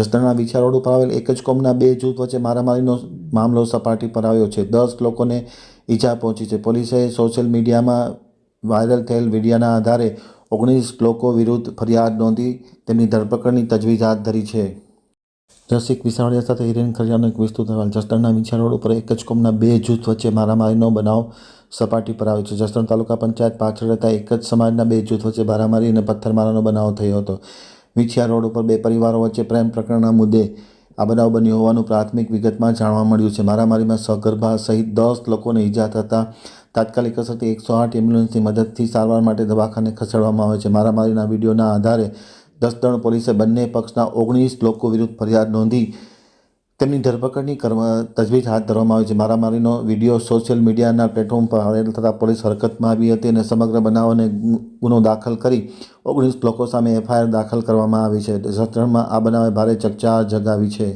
જસદણના વિછા road ઉપર આવેલ એક જ કોમના બે જૂથ વચ્ચે મારામારીનો મામલો સપાટી પર આવ્યો છે. દસ લોકોને ઈજા પહોંચી છે. પોલીસે સોશિયલ મીડિયામાં વાયરલ થયેલ વિડીયોના આધારે ઓગણીસ લોકો વિરુદ્ધ ફરિયાદ નોંધી તેમની ધરપકડની તજવીજ હાથ ધરી છે. રસિક વિસાવડિયા સાથે હિરેન ખરિયાનો એક વિસ્તૃત અહેવાલ. જસદણના રોડ ઉપર એક જ કોમના બે જૂથ વચ્ચે મારામારીનો બનાવ સપાટી પર આવ્યો છે. જસદણ તાલુકા પંચાયત પાછળ રહેતા એક જ સમાજના બે જૂથ વચ્ચે મારામારી અને પથ્થરમારાનો બનાવ થયો હતો. વિછિયા રોડ ઉપર બે પરિવારો વચ્ચે પ્રેમ પ્રકરણના મુદ્દે આ બનાવ બન્યો હોવાનું પ્રાથમિક વિગતમાં જાણવા મળ્યું છે. મારામારીમાં સગર્ભા સહિત દસ લોકોને ઈજા થતાં તાત્કાલિક અસરથી એકસો આઠ એમ્બ્યુલન્સની મદદથી સારવાર માટે દવાખાને ખસેડવામાં આવે છે. મારામારીના વિડીયોના આધારે જસદણ પોલીસે બંને પક્ષના ઓગણીસ લોકો વિરુદ્ધ ફરિયાદ નોંધી તેમની ધરપકડની કરવા, તજવીજ હાથ ધરવામાં આવી છે. મારામારીનો વીડિયો સોશિયલ મીડિયાના પ્લેટફોર્મ પર વાયરલ થતાં પોલીસ હરકતમાં આવી હતી અને સમગ્ર બનાવને ગુનો દાખલ કરી ઓગણીસ લોકો સામે એફઆઈઆર દાખલ કરવામાં આવી છે. સત્રમાં આ બનાવે ભારે ચર્ચા જગાવી છે.